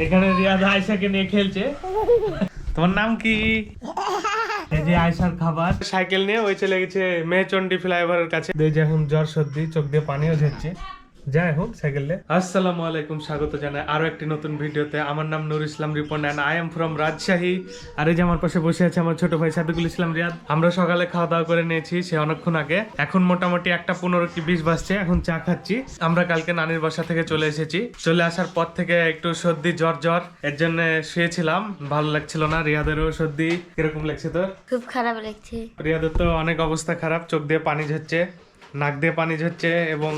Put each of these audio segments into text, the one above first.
এখানে রিয়াদ আয়সাকে নিয়ে খেলছে। তোর নাম কি? এই যে আয়সার খাবার। সাইকেল নিয়ে ওই চলে গেছে মেহচন্ডি ফ্লাইওভারের কাছে। এই যে এখন জ্বর সর্দি চোখ দিয়ে পানিও ঝরছে। যা এখন সাইকেল। আসসালামু আলাইকুম স্বাগত জানাই আরও একটি নতুন ভিডিওতে। আমার নাম Nur Islam Ripon and I am from Rajshahi. আর এই যে আমার পাশে বসে আছে আমার ছোট ভাই সাদুকুল ইসলাম রিয়াদ। আমরা সকালে খাওয়া দাওয়া করে নিয়েছি সে অনেকক্ষণ আগে। এখন মোটামুটি একটা পনেরো কি বিশ বাজছে এখন চা খাচ্ছি। আমরা কালকে নানির বাসা থেকে চলে এসেছি। চলে আসার পর থেকে একটু সর্দি জ্বর জ্বর। এর জন্য শুয়েছিলাম ভালো লাগছিল না। রিয়াদেরও সর্দি কীরকম লাগছে তোর? খুব খারাপ লাগছে। রিয়াদের তো অনেক অবস্থা খারাপ চোখ দিয়ে পানি ঝরছে নাক দিয়ে পানি ঝরছে এবং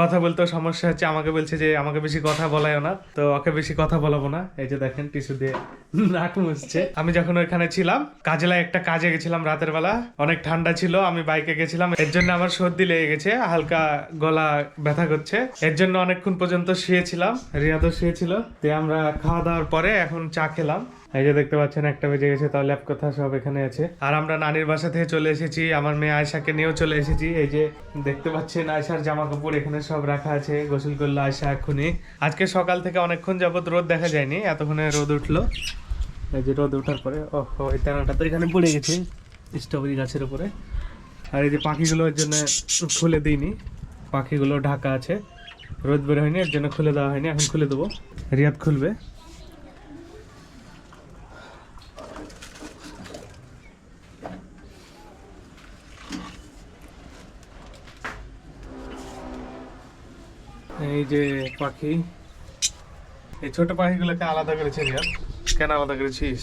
কথা বলতেও সমস্যা হচ্ছে, আমাকে বলছে যে আমাকে বেশি কথা বলায় না, তো ওকে বেশি কথা বলাবো না। এই যে দেখেন, টিস্যু দিয়ে নাক মুছছে। আমি যখন ওইখানে ছিলাম, কাজেলায় একটা কাজে গেছিলাম রাতের বেলা। অনেক ঠান্ডা ছিল, আমি বাইকে গেছিলাম। এর জন্য আমার সর্দি লেগে গেছে, হালকা গলা ব্যথা করছে। এর জন্য অনেকক্ষণ পর্যন্ত শুয়েছিলাম, রিয়াদও শুয়েছিল। তো আমরা খাওয়া দাওয়ার পরে এখন চা খেলাম। এই যে দেখতে পাচ্ছেন, একটা বেজে গেছে তাহলে ল্যাপ কথা সব এখানে আছে। আর আমরা নানির বাসা থেকে চলে এসেছি, আমার মেয়ে আয়সাকে নিয়েও চলে এসেছি। এই যে দেখতে পাচ্ছেন আয়সার জামা কাপড় এখানে সব রাখা আছে, গোসল করল আয়সা এক্ষুনি। আজকে সকাল থেকে অনেকক্ষণ যাবত রোদ দেখা যায়নি, এতক্ষণে রোদ উঠল। যে রোদ ওঠার পরে ও ওই তেনাটা তো এখানে পড়ে গেছে, স্ট্রবেরি গাছের উপরে। আর এই যে পাখিগুলো এর জন্য খুলে দিইনি। পাখিগুলো ঢাকা আছে। রোদ বের হয়নি, এর জন্য খুলে দেওয়া হয়নি, এখন খুলে দেবো। রিয়াদ খুলবে। এই যে পাখি, এই ছোট পাখিগুলোকে আলাদা করেছে রিয়াদ। কেন আলাদা করেছিস?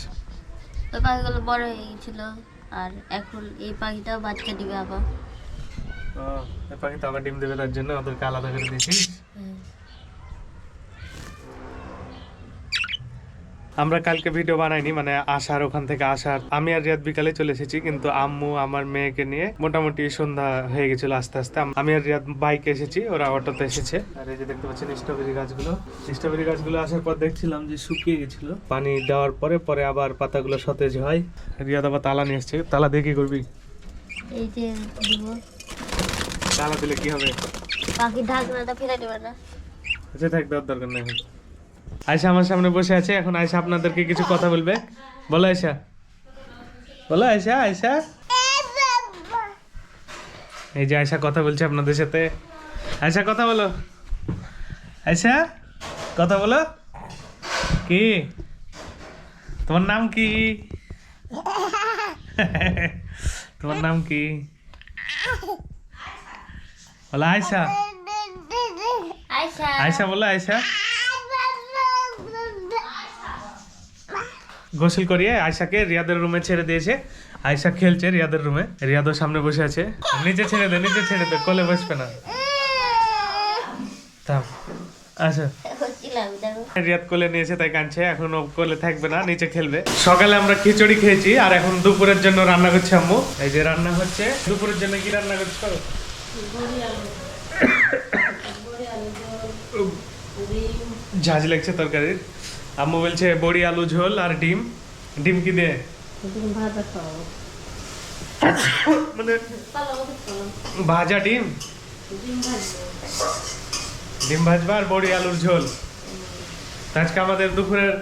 ওই পাখিগুলো বড় হয়ে গেছিল আর এখন এই পাখিটাও বাচ্চা দিবে আবার। ও, এই পাখিটা আবার ডিম দেবে তার জন্য ওদেরকে আলাদা করে দিয়েছিস? আমরা কালকে ভিডিও বানাইনি মানে আসার ওখান থেকে আসার আমি আর রিয়াদ বিকালে চলে এসেছি কিন্তু আম্মু আমার মেয়েকে নিয়ে মোটামুটি সন্ধ্যা হয়ে গেছিল আস্তে আস্তে। আমি আর রিয়াদ বাইকে এসেছি ওরা অটোতে এসেছে। আর এই যে দেখতে পাচ্ছেন স্ট্রবেরি গাছগুলো। স্ট্রবেরি গাছগুলো আসার পর দেখছিলাম যে শুকিয়ে গেছিল। পানি দেওয়ার পরে পরে আবার পাতাগুলো সতেজ হয়। রিয়াদ আবার তালা নিয়ে এসছে। তালা দিয়ে কি করবি? এই যে তালা দিলে কি হবে? পাখি ঢাকনাটা ফেলে দেবে না। আচ্ছা থাক দেওয়ার দরকার নেই। আয়সা আমার সামনে বসে আছে, এখন আয়সা আপনাদেরকে কিছু কথা বলবে। বলো আয়সা বলো আয়সা আয়সা এই যে আয়সা কথা বলছে আপনাদের সাথে। আয়সা কথা বলো। আয়সা কথা বলো। কি? তোমার নাম কি? তোমার নাম কি? বলো আয়সা আয়সা বলো আয়সা গোসল করিয়ে আয়সাকে রিয়াদের রুমে ছেড়ে দিয়েছে। আয়সা খেলছে রিয়াদের রুমে রিয়াদের সামনে বসে আছে। নিচে ছেড়ে দে নিচে ছেড়ে দে কোলে বসবে না। আচ্ছা। রিয়াদ কোলে নিয়েছে তাই কাঁদছে। এখন ও কোলে থাকবে না নিচে খেলবে। সকালে আমরা খিচুড়ি খেয়েছি আর এখন দুপুরের জন্য রান্না করছে আম্মু। এই যে রান্না হচ্ছে। দুপুরের জন্য কি রান্না করছ ঝাঁজ লাগছে তরকারির। আম্মু বলছে, বড়ি, আলু, ঝোল আর ডিম। ডিম কি দে মানে ভাজা ডিম? ডিম ভাজবা আর বড়ি, আলুর ঝোল। আজকে আমাদের দুপুরের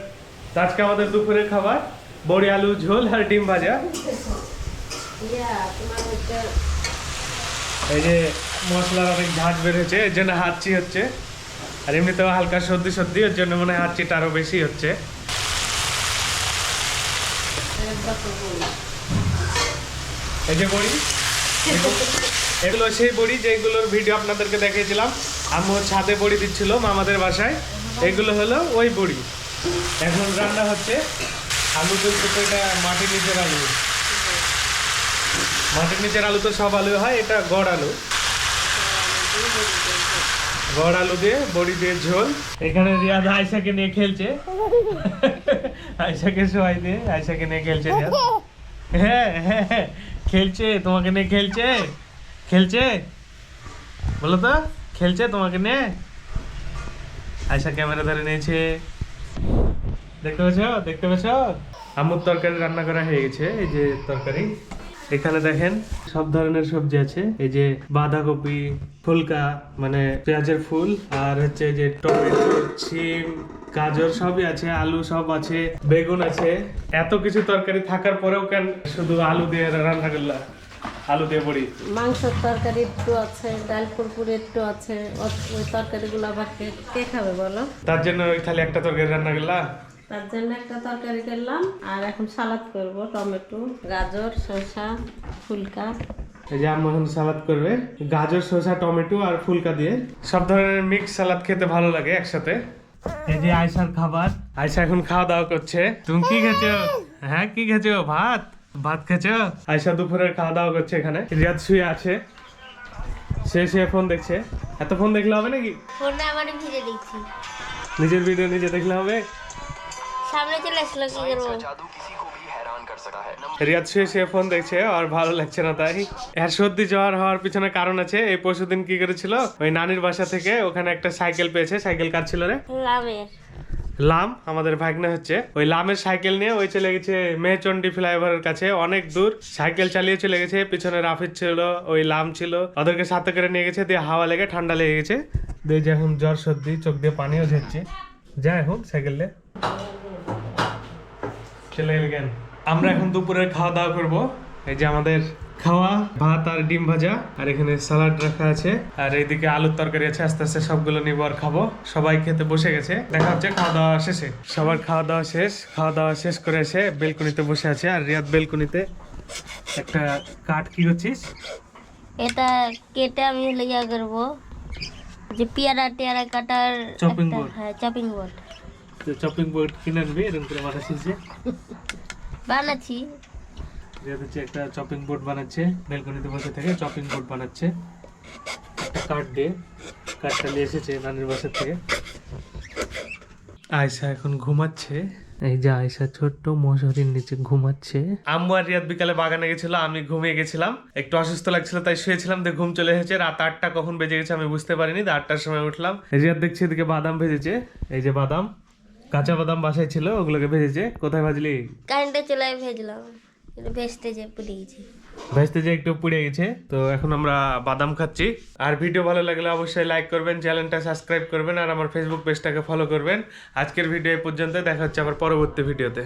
আজকে আমাদের দুপুরের খাবার, বড়ি, আলু, ঝোল আর ডিম ভাজা। এই যে মশলার অনেক ঝাঁজ বেড়েছে, এর জন্য হাঁচি হচ্ছে। আর এমনিতেও হালকা সর্দি সর্দি এর জন্য মনে হয় আর হাঁচিটা আরও বেশি হচ্ছে। এই যে বড়ি, এগুলো সেই বড়ি যেগুলোর ভিডিও আপনাদেরকে দেখিয়েছিলাম। আম্মু ছাদে বড়ি দিচ্ছিল মামাদের বাসায়। এগুলো হলো ওই বড়ি। এখন রান্না হচ্ছে আলু বলতে তো এটা মাটির নিচের আলু। মাটির নিচের আলু তো সব আলু হয়, এটা গড় আলু। গড় আলু দিয়ে বড়ি দিয়ে ঝোল। এখানে রিয়াদ আয়সাকে নিয়ে খেলছে। আয়সাকে শোয়াই দিয়ে আয়সাকে নিয়ে খেলছে রিয়াদ হ্যাঁ হ্যাঁ হ্যাঁ, খেলছে তোমাকে নিয়ে খেলছে। খেলছে? বলো তো খেলছে তোমাকে নিয়ে? আয়সা ক্যামেরা ধরে নিয়েছে। দেখতে পেয়েছ? দেখতে পেয়েছ? আম্মুর তরকারি রান্না করা হয়ে গেছে এই যে তরকারি। এখানে দেখেন সব ধরনের সবজি আছে। এই যে বাঁধাকপি ফুলকা মানে পেঁয়াজের ফুল আর হচ্ছে যে টমেটো সিম গাজর সবই আছে আলু সব আছে বেগুন আছে। এত কিছু তরকারি থাকার পরেও কেন শুধু আলু দিয়ে রান্না করলা? আলু দিয়ে বড়ি? মাংসের তরকারি একটু আছে ডাল কুরকুরি একটু আছে ওই তরকারিগুলো আবার কে খাবে বলো? তার জন্য ওই খালি একটা তরকারি রান্না করলা? তার জন্য একটা তরকারি করলাম। আর এখন সালাদ করব টমেটো গাজর শসা ফুলকা। এই যে আম্মু এখন সালাদ করবে গাজর শসা টমেটো আর ফুলকা দিয়ে। সব ধরনের মিক্স সালাদ খেতে ভালো লাগে একসাথে। এই যে আয়সার খাবার আয়সা এখন খাওয়া দাওয়া করছে। তুমি কি খেছো হ্যাঁ কি খেছো ভাত? ভাত খেছো আয়সা দুপুরের খাওয়া দাওয়া করছে এখানে। রিয়াদ শুয়ে আছে। সে সে ফোন দেখছে। এত ফোন দেখলে হবে নাকি? ফোনটা আমার ভিজে দেখছি নিজের ভিডিও নিজে দেখলে হবে? সামনে চলে আসলো কি করব? রিয়াদ শুয়ে শুয়ে ফোন দেখছে আর ভালো লাগছে না তাই। এর সর্দি জ্বর হওয়ার পিছনে কারণ আছে। এই পরশুদিন কি করেছিল? ওই নানির বাসা থেকে ওখানে একটা সাইকেল পেয়েছে। সাইকেল কার ছিল রে? লাম আমাদের ভাগ্নে হচ্ছে। ওই লামের সাইকেল নিয়ে ওই চলে গেছে মেহচন্ডি ফ্লাইওভারের কাছে। অনেক দূর সাইকেল চালিয়ে চলে গেছে। পিছনে রাফিদ ছিল ওই লাম ছিল। ওদেরকে সাথে করে নিয়ে গেছে। দিয়ে হাওয়া লেগে ঠান্ডা লেগে গেছে। দিয়ে যে এখন জ্বর সর্দি চোখ দিয়ে পানিও ঝরছে। যা এখন সাইকেল নিয়ে চলে গেল আমরা এখন দুপুরের খাওয়া দাওয়া করব। এই যে আমাদের খাওয়া ভাত আর ডিম ভাজা আর এখানে সালাড রাখা আছে। আর এইদিকে আলুর তরকারি আছে আস্তে আস্তে সবগুলো নিবো আর খাব। সবাই খেতে বসে গেছে। দেখা হচ্ছে খাওয়া দাওয়া শেষে। সবার খাওয়া দাওয়া শেষ। খাওয়া দাওয়া শেষ করে এসে বেলকুনিতে বসে আছে। আর রিয়াদ বেলকুনিতে একটা কাঠ কি করছিস এটা কেটে আমি ইয়া করব। যে পেয়ারা টেয়ারা কাটার চপিং board. হ্যাঁ চপিং বোর্ড চপিং বোর্ড কিনে আনবি এরকম করে বানাচ্ছিস যে? বানাচ্ছি। হচ্ছে একটা চপিং বোর্ড বানাচ্ছে বেলকুনিতে বসে থেকে চপিং বোর্ড বানাচ্ছে। একটা কাঠ দিয়ে কাঠটা নিয়ে এসেছে নানির বাসার থেকে। আয়সা এখন ঘুমাচ্ছে। এই যে আয়সা ছোট্ট মশারির নিচে ঘুমাচ্ছে। আম্মু আর রিয়াদ বিকালে বাগানে গেছিল আমি ঘুমিয়ে গেছিলাম। একটু অসুস্থ লাগছিল তাই শুয়েছিলাম দিয়ে ঘুম চলে এসেছে। রাত আটটা কখন বেজে গেছে আমি বুঝতে পারিনি আটটার সময় উঠলাম। রিয়াদ দেখছি এদিকে বাদাম ভেজেছে। এই যে বাদাম। কাঁচা বাদাম বাসায় ছিল ওগুলোকে ভেজেছে। কোথায় ভাজলি? কারেন্টে চলে ভেজলাম। ভেজতে যে পুড়ে গেছে। ভেজতে যে একটু পুড়ে গেছে। তো এখন আমরা বাদাম খাচ্ছি। আর ভিডিও ভালো লাগলে অবশ্যই লাইক করবেন চ্যানেলটা সাবস্ক্রাইব করবেন আর আমার ফেসবুক পেজটাকে ফলো করবেন। আজকের ভিডিও এই পর্যন্ত দেখা হচ্ছে আবার পরবর্তী ভিডিওতে